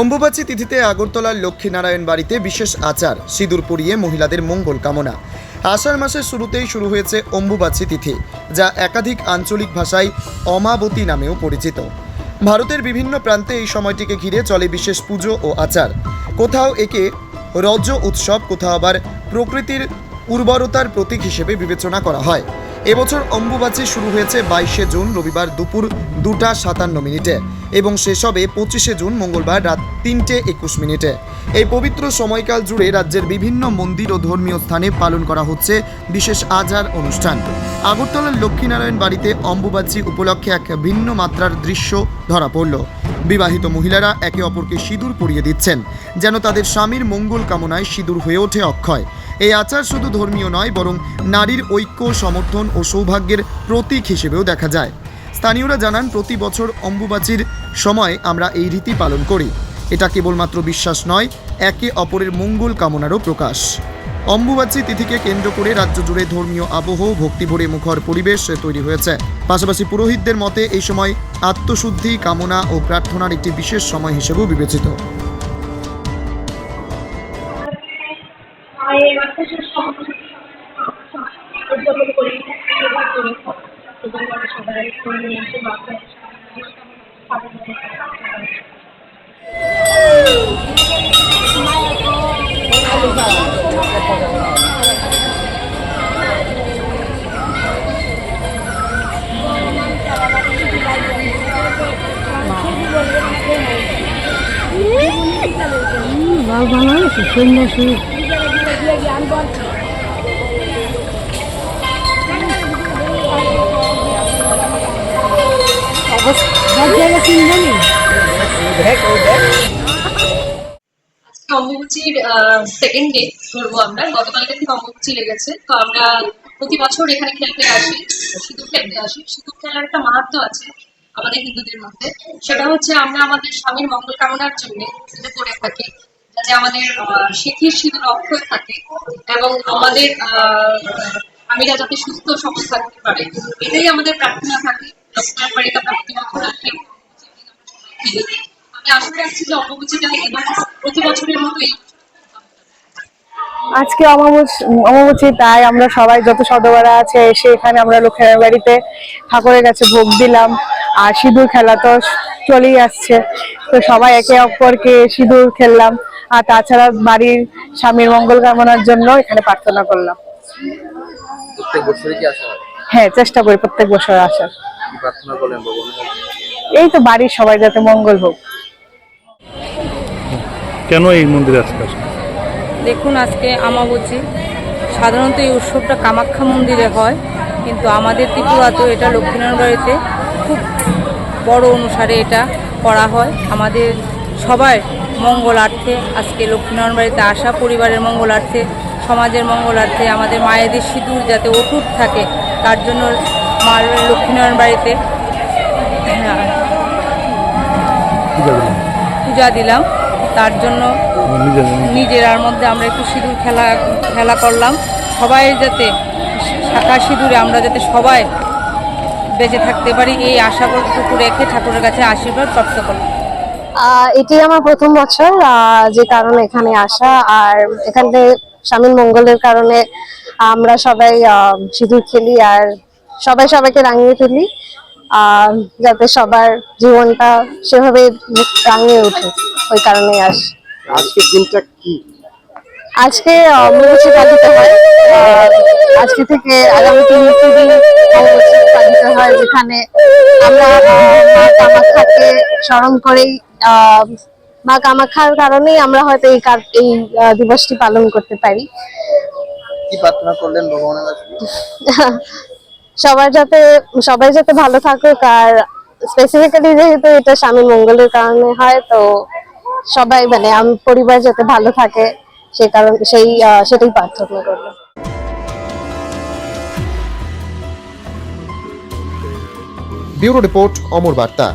অম্বুবাচী তিথিতে আগরতলার লক্ষ্মীনারায়ণ বাড়িতে বিশেষ আচার, সিঁদুর পরিয়ে মহিলাদের মঙ্গল কামনা। আষাঢ় মাসের শুরুতেই শুরু হয়েছে অম্বুবাচী তিথি, যা একাধিক আঞ্চলিক ভাষায় অমাবতী নামেও পরিচিত। ভারতের বিভিন্ন প্রান্তে এই সময়টিকে ঘিরে চলে বিশেষ পুজো ও আচার। কোথাও একে রজ উৎসব, কোথাও আবার প্রকৃতির উর্বরতার প্রতীক হিসেবে বিবেচনা করা হয়। এবছর অম্বুবাচী শুরু হয়েছে বাইশে জুন, রবিবার দুপুর দুটা সাতান্ন মিনিটে। এবং শেষ হবে পঁচিশে জুন মঙ্গলবার রাত তিনটে একুশ মিনিটে। এই পবিত্র সময়কাল জুড়ে রাজ্যের বিভিন্ন মন্দির ও ধর্মীয় স্থানে পালন করা হচ্ছে বিশেষ আচার অনুষ্ঠান। আগরতলার লক্ষ্মীনারায়ণ বাড়িতে অম্বুবাচী উপলক্ষে এক ভিন্ন মাত্রার দৃশ্য ধরা পড়ল। বিবাহিত মহিলারা একে অপরকে সিঁদুর পরিয়ে দিচ্ছেন, যেন তাদের স্বামীর মঙ্গল কামনায় সিঁদুর হয়ে ওঠে অক্ষয়। এই আচার শুধু ধর্মীয় নয়, বরং নারীর ঐক্য, সমর্থন ও সৌভাগ্যের প্রতীক হিসেবেও দেখা যায়। স্থানীয়রা জানান, প্রতি বছর অম্বুবাচীর সময় আমরা এই রীতি পালন করি। এটা কেবলমাত্র বিশ্বাস নয়, একে অপরের মঙ্গল কামনারও প্রকাশ। অম্বুবাচী তিথিকে কেন্দ্র করে রাজ্য জুড়ে ধর্মীয় আবহ, ভক্তিভরে মুখর পরিবেশ তৈরি হয়েছে। পাশাপাশি পুরোহিতদের মতে, এই সময় আত্মশুদ্ধি, কামনা ও প্রার্থনার একটি বিশেষ সময় হিসেবেও বিবেচিত। করে নিয়ে এসে বাসায় পালন করি। লাল অম্বুবাচীর সেকেন্ড ডে ধরবো আমরা। গতকালকে থেকে অম্বুবাচী লেগেছে। তো আমরা প্রতি বছর এখানে খেলতে আসি সিঁদুর খেলতে আসি। সিঁদুর খেলার একটা মাহাত্ম আছে আমাদের হিন্দুদের মধ্যে। সেটা হচ্ছে আমরা আমাদের স্বামীর মঙ্গল কামনার জন্য এটা করে থাকি যাতে আমাদের আহ, সিথির সিঁদুর অক্ষয় থাকে এবং আমাদের আহ, স্বামীরা যাতে সুস্থ সবল থাকতে পারে। এটাই আমাদের প্রার্থনা থাকে। লক্ষ্মীর বাড়িতে আমরা প্রতি বছর আমি আশা রাখছি যে অম্বুবাচীটা এবার প্রতি বছরের মতোই আজকে অমাবস্যা তাই আমরা সবাই যত সদবারা আছে এসে এখানে আমরা লক্ষ্মীর বাড়িতে ঠাকুরের কাছে ভোগ দিলাম। আর সিঁদুর খেলা তো চলেই আসছে। তো সবাই একে অপরকে সিঁদুর খেললাম। আর তাছাড়া বাড়ির স্বামীর মঙ্গল কামনার জন্য এখানে প্রার্থনা করলাম। হ্যাঁ চেষ্টা করি প্রত্যেক বছর আসার। কি প্রার্থনা করলেন ভগবানের এই তো বাড়ির সবাই যাতে মঙ্গল হোক। কেন এই মন্দিরে আজকে? দেখুন আজকে আমাবচি সাধারণত এই উৎসবটা কামাখ্যা মন্দিরে হয় কিন্তু আমাদের ত্রিপুরাতেও এটা লক্ষ্মীনারায়ণ বাড়িতে খুব বড় অনুসারে এটা করা হয়। আমাদের সবার মঙ্গলার্থে আজকে লক্ষ্মীনারায়ণ বাড়িতে আসা পরিবারের মঙ্গলার্থে সমাজের মঙ্গলার্থে আমাদের মায়েদের সিঁদুর যাতে অটুট থাকে তার জন্য মা লক্ষ্মীনারায়ণ বাড়িতে। হ্যাঁ, পূজা দিলাম। তার জন্য নিজেরার মধ্যে আমরা একটু সিঁদুর খেলা খেলা করলাম। সবাই যাতে শাখা সিঁদুরে আমরা যাতে সবাই বেঁচে থাকতে পারি এই আশা আশাটুকু রেখে ঠাকুরের কাছে আশীর্বাদ প্রাপ্ত করলাম। এটি আমার প্রথম বছর যে কারণে এখানে আসা। আর এখানে স্বামীর মঙ্গলের কারণে আমরা সবাই সিঁদুর খেলি আর সবাই সবাইকে রাঙিয়ে তুলি যাতে সবার জীবনটা সেভাবে রাঙিয়ে ওঠে ওই কারণেই আসি। আজকের দিনটা কি? আজকে অম্বুবাচী পালিত হয় আজকে থেকে আগামী তিন দিন অম্বুবাচী পালিত হয় যেখানে আমরা মা কামাখ্যাকে স্মরণ করেই আহ, মা কামাখ্যার কারণেই আমরা হয়তো এই কার- এই দিবসটি পালন করতে পারি। কি প্রার্থনা করলেন ভগবানের কাছে? সবার যাতে সবাই যাতে ভালো থাকুক, আর স্পেসিফিক্যালি যেহেতু এটা স্বামী মঙ্গলের কারণে হয়, তো সবাই মানে আমি, পরিবার যাতে ভালো থাকে, সে কারণ, সেই সেটাই প্রার্থনা করব ব্যুরো রিপোর্ট, অমর বার্তা।